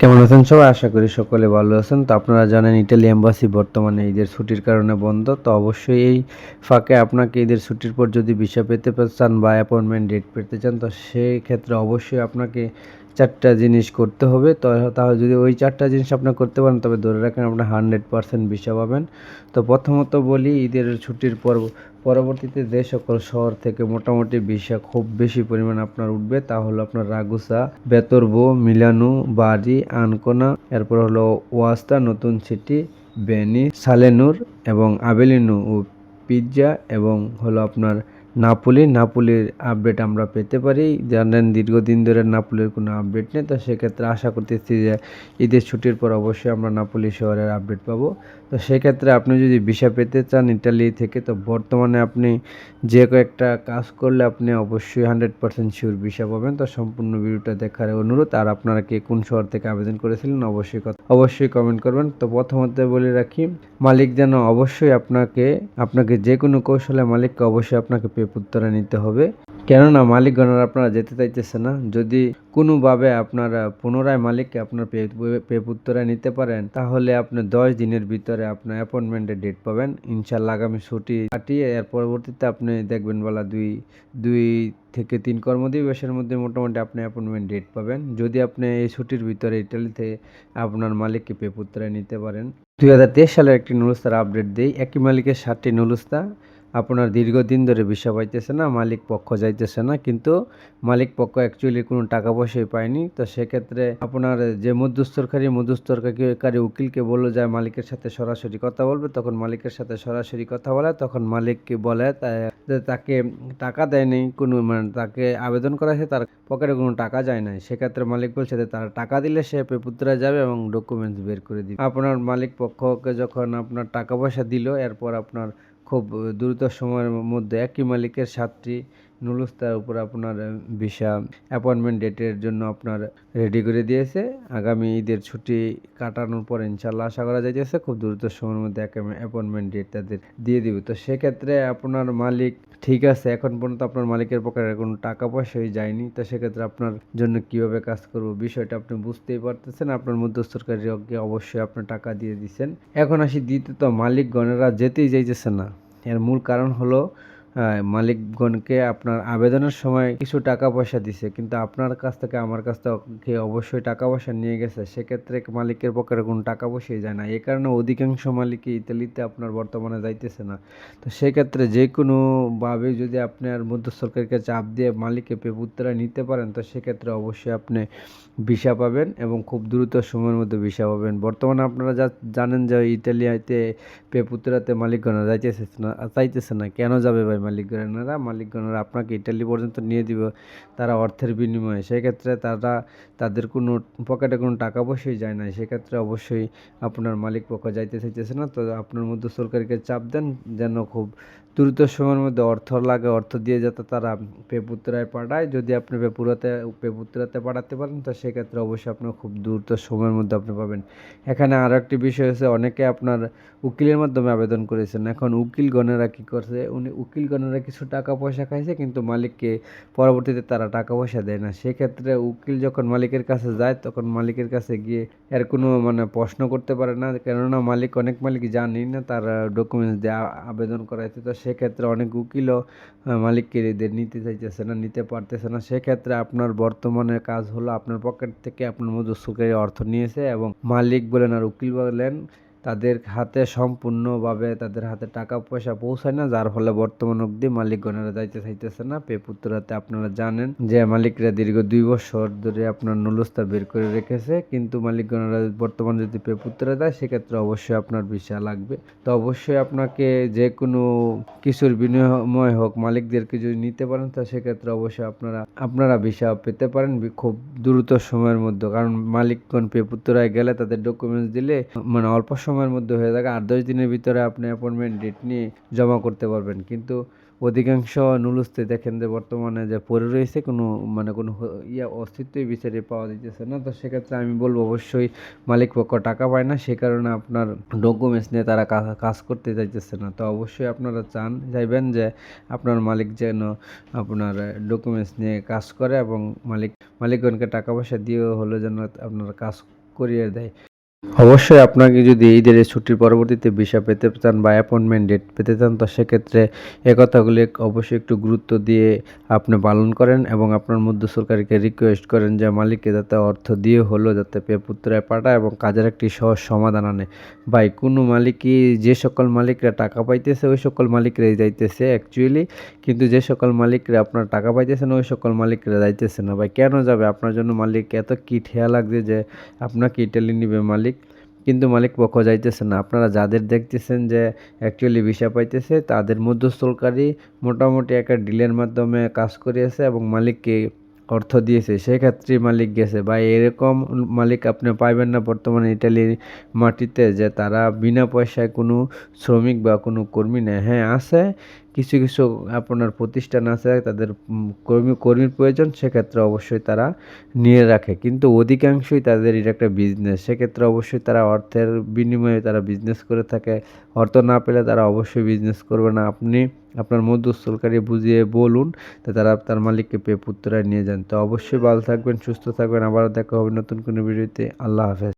কেমন আছেন সবাই? আশা করি সকলে ভালো আছেন। তো আপনারা জানেন, ইটালি এম্বাসি বর্তমানে ঈদের ছুটির কারণে বন্ধ। তো অবশ্যই এই ফাঁকে আপনাকে ঈদের ছুটির পর যদি ভিসা পেতে চান বা অ্যাপয়েন্টমেন্ট ডেট পেতে চান, তো সেই ক্ষেত্রে অবশ্যই আপনাকে চারটা জিনিস করতে হবে। তো তাহলে যদি ওই চারটা জিনিস আপনার করতে পারেন, তবে ধরে রাখেন আপনার হান্ড্রেড পারসেন্ট ভিসা পাবেন। তো প্রথমত বলি, ঈদের ছুটির পর পরবর্তীতে যে সকল শহর থেকে মোটামুটি ভিসা খুব বেশি পরিমাণ আপনার উঠবে, তা হলো আপনার রাগুসা, বেতরবো, মিলানু, বাড়ি, আনকোনা, এরপর হলো ওয়াস্তা, নতুন সিটি বেনি সালেনুর এবং আবেলিনু ও পিৎজা এবং হলো আপনার নাপুলি নাপুলির আপডেট আমরা পেতে পারি। জানেন, দীর্ঘদিন ধরে নাপুলির কোনো আপডেট নেই, তো সেক্ষেত্রে আশা করতেছি যে ঈদের ছুটির পর অবশ্যই আমরা নাপুলি শহরের আপডেট পাবো। তো সেক্ষেত্রে আপনি যদি ভিসা পেতে চান ইটালি থেকে, তো বর্তমানে আপনি যে কয়েকটা কাজ করলে আপনি অবশ্যই হান্ড্রেড পার্সেন্ট শিওর ভিসা পাবেন। তো সম্পূর্ণ ভিডিওটা দেখার অনুরোধ, আর আপনারা কে কোন শহর থেকে আবেদন করেছিলেন অবশ্যই অবশ্যই কমেন্ট করবেন। তো প্রথমত বলে রাখি, মালিক যেন অবশ্যই আপনাকে আপনাকে যে কোনো কৌশলে মালিককে অবশ্যই আপনাকে পেপুত্তরা নিতে হবে। কেননা মালিকগণের আপনারা যেতে চাইতেছে না। যদি কোনোভাবে আপনারা পুনরায় মালিককে আপনার পেপুত্তরা নিতে পারেন, তাহলে আপনি দশ দিনের ভিতরে আপনার অ্যাপয়েন্টমেন্টের ডেট পাবেন। ইনশাল্লাহ আগামী ছুটি কাটিয়ে এর পরবর্তীতে আপনি দেখবেন বলা দুই দুই থেকে তিন কর্মদিবসের মধ্যে মোটামুটি আপনি অ্যাপয়েন্টমেন্ট ডেট পাবেন। যদি আপনি এই ছুটির ভিতরে ইটালিতে আপনার মালিককে পেপুত্তরায় নিতে পারেন। দুই হাজার তেইশ সালের একটি নুলস্তার আপডেট দিই। একই মালিকের সাতটি নুলস্তা। আপনার দীর্ঘদিন ধরে ভিসা পাইতেছে না, মালিক পক্ষ যাইতেছে না, কিন্তু মালিক পক্ষ অ্যাকচুয়ালি কোনো টাকা পয়সাই পায়নি। তো সেক্ষেত্রে আপনার যে মধ্যস্থরকারী মধ্যস্থরকারী উকিলকে বলল যায় মালিকের সাথে সরাসরি কথা বলবে, তখন মালিকের সাথে সরাসরি কথা বলে, তখন মালিককে বলে তাকে টাকা দেয়নি, কোনো মানে তাকে আবেদন করা হয়েছে, তার পকেটে কোনো টাকা যায় নাই। সেক্ষেত্রে মালিক বলছে যে তার টাকা দিলে সে পেপুত্রা যাবে এবং ডকুমেন্টস বের করে দিবে। আপনার মালিক পক্ষকে যখন আপনার টাকা পয়সা দিল, এরপর আপনার খুব দ্রুত সময়ের মধ্যে একই মালিকের সাতটি নুলুস্তার উপর আপনার ভিসা অ্যাপয়েন্টমেন্ট ডেটের জন্য আপনার রেডি করে দিয়েছে। আগামী ঈদের ছুটি কাটানোর পর ইনশাল্লাহ আশা করা যাইতেছে খুব দ্রুত সময়ের মধ্যে অ্যাপয়েন্টমেন্ট ডেট তাদের দিয়ে দিবে। তো সেক্ষেত্রে আপনার মালিক ঠিক আছে, এখন পর্যন্ত আপনার মালিকের পকেটে কোনো টাকা পয়সাই যায়নি। তো সেক্ষেত্রে আপনার জন্য কীভাবে কাজ করব বিষয়টা আপনি বুঝতেই পারতেছেন। আপনার মধ্যস্থকারীকে অবশ্যই আপনার টাকা দিয়ে দিচ্ছেন। এখন আসি দ্বিতীয়ত, মালিকগণেরা যেতেই যাইতেছে না। এর মূল কারণ হলো মালিকগণকে আপনার আবেদনের সময় কিছু টাকা পয়সা দিছে, কিন্তু আপনার কাছ থেকে আমার কাছ থেকে অবশ্যই টাকা পয়সা নিয়ে গেছে, সেক্ষেত্রে মালিকের পকেটে কোনো টাকা পয়সাই যায় না। এই কারণে অধিকাংশ মালিকই ইতালিতে আপনার বর্তমানে যাইতেছে না। তো সেক্ষেত্রে যে কোনোভাবে যদি আপনি আর আপনার মধ্যস্থকারীকে চাপ দিয়ে মালিককে পেপুত্রা নিতে পারেন, তো সেক্ষেত্রে অবশ্যই আপনি ভিসা পাবেন এবং খুব দ্রুত সময়ের মধ্যে ভিসা পাবেন। বর্তমানে আপনারা যা জানেন যে ইতালিয়াতে পেপুত্রাতে মালিকগণরা যাইতেছে না চাইতেছে না, কেন যাবে ভাই মালিকগণেরা মালিকগণেরা আপনাকে ইটালি পর্যন্ত নিয়ে দিব তারা অর্থের বিনিময়ে। সেক্ষেত্রে তারা, তাদের কোনো পকেটে কোনো টাকা পয়সাই যায় না। সেক্ষেত্রে অবশ্যই আপনার মালিক পক্ষ যাইতে চাইতেছে না। তো আপনার মধ্যে সরকারকে চাপ দেন যেন খুব দ্রুত সময়ের মধ্যে অর্থ লাগে, অর্থ দিয়ে যাতে তারা পেপুত্রায় পাঠায়। যদি আপনি পেপুরাতে পেপুত্রাতে পাঠাতে পারেন, তো সেক্ষেত্রে অবশ্যই আপনার খুব দ্রুত সময়ের মধ্যে আপনি পাবেন। এখানে আরও একটি বিষয় হচ্ছে, অনেকে আপনার উকিলের মাধ্যমে আবেদন করেছেন। এখন উকিলগণেরা কী করছে, উনি উকিলগণেরা কিছু টাকা পয়সা খাইছে, কিন্তু মালিককে পরবর্তীতে তারা টাকা পয়সা দেয় না। সেক্ষেত্রে উকিল যখন মালিকের কাছে যায়, তখন মালিকের কাছে গিয়ে এর কোনো মানে প্রশ্ন করতে পারে না। কেননা মালিক অনেক মালিক জানি না, তার ডকুমেন্টস আ- আবেদন করাইছে তো সেক্ষেত্রে অনেক উকিলও মালিককে নিতে চাইতেছে না, নিতে পারতেছে না। সেক্ষেত্রে আপনার বর্তমানে কাজ হলো, আপনার পকেট থেকে আপনার মধ্যে সুখের অর্থ নিয়েছে এবং মালিক বলেন আর উকিল বলেন তাদের হাতে সম্পূর্ণভাবে তাদের হাতে টাকা, পয়সা পৌঁছায় না। যার ফলে বর্তমান অবধি মালিকগণেরা যাইতে চাইতেছে না। পে পেপুত্রাতে আপনারা জানেন যে মালিকরা দীর্ঘ দুই বছর ধরে আপনার নুলস্তা বের করে রেখেছে। কিন্তু মালিকগণেরা বর্তমান যদি পেপুত্রা দেয়, সেক্ষেত্রে অবশ্যই আপনার ভিসা লাগবে। তো অবশ্যই আপনাকে যে কোনো কিছুর বিনিময় হোক, মালিকদেরকে যদি নিতে পারেন, তো সেক্ষেত্রে অবশ্যই আপনারা আপনারা ভিসা পেতে পারেন খুব দ্রুত সময়ের মধ্যে। কারণ মালিকগণ পে পেপুত্রায় গেলে তাদের ডকুমেন্টস দিলে মানে অল্প সময়ের মধ্যে হয়ে থাকে। আট দশ দিনের ভিতরে আপনি অ্যাপয়েন্টমেন্ট ডেট নিয়ে জমা করতে পারবেন। কিন্তু অধিকাংশ নুলুসতে দেখেন যে বর্তমানে যে পড়ে রয়েছে, কোনো মানে কোনো ইয়া অস্তিত্বই বিচারে পাওয়া দিতেছে না। তো সেক্ষেত্রে আমি বলব অবশ্যই মালিক পক্ষ টাকা পায় না। সে কারণে আপনার ডকুমেন্টস নিয়ে তারা কাজ করতে চাইতেছে না। তো অবশ্যই আপনারা চান, চাইবেন যে আপনার মালিক যেন আপনার ডকুমেন্টস নিয়ে কাজ করে এবং মালিক, মালিকগণকে টাকা পয়সা দিয়ে হলে যেন আপনারা কাজ করিয়ে দেয়। অবশ্যই আপনাকে যদি ঈদের এই ছুটির পরবর্তীতে ভিসা পেতে চান বা অ্যাপয়েন্টমেন্ট ডেট পেতে চান, তো সেক্ষেত্রে এ কথাগুলি অবশ্যই একটু গুরুত্ব দিয়ে আপনি পালন করেন এবং আপনার মধ্য সরকারকে রিকোয়েস্ট করেন যে, মালিককে যাতে অর্থ দিয়ে হলো, যাতে পেপুত্রায় পাঠায় এবং কাজের একটি সহজ সমাধান আনে। ভাই, কোনো মালিকই, যে সকল মালিকরা টাকা পাইতেছে, ওই সকল মালিকরাই যাইতেছে অ্যাকচুয়ালি কিন্তু যে সকল মালিকরা আপনার টাকা পাইতেছে না, ওই সকল মালিকরা যাইতেছে না। ভাই, কেন যাবে? আপনার জন্য মালিক এত কি ঠেয়া লাগছে যে, আপনাকে ইটালি নিবে মালিক? কিন্তু মালিক পক্ষ যাইতেছে না। আপনারা যাদের দেখতেছেন যে অ্যাকচুয়ালি ভিসা পাইতেছে, তাদের মধ্যস্থলকারী মোটামুটি একটা ডিলের মাধ্যমে কাজ করিয়েছে এবং মালিককে অর্থ দিয়েছে। সেক্ষেত্রে মালিক গেছে। বা এরকম মালিক আপনি পাইবেন না বর্তমানে ইটালির মাটিতে যে তারা বিনা পয়সায় কোনো শ্রমিক বা কোনো কর্মী নেয় হ্যাঁ আছে। কিছু কিছু আপনার প্রতিষ্ঠান আছে, তাদের কর্মী, কর্মীর প্রয়োজন, সেক্ষেত্রে অবশ্যই তারা নিয়ে রাখে। কিন্তু অধিকাংশই তাদের এটা একটা বিজনেস সেক্ষেত্রে অবশ্যই তারা অর্থের বিনিময়ে তারা বিজনেস করে থাকে। অর্থ না পেলে তারা অবশ্যই বিজনেস করবে না। আপনি আপনার মধ্যস্থলকারী বুঝিয়ে বলুন তারা তার মালিককে পেয়ে পুত্রায় নিয়ে যান। তো অবশ্যই ভালো থাকবেন, সুস্থ থাকবেন। আবার দেখা হবে নতুন কোনো ভিডিওতে। আল্লাহ হাফেজ।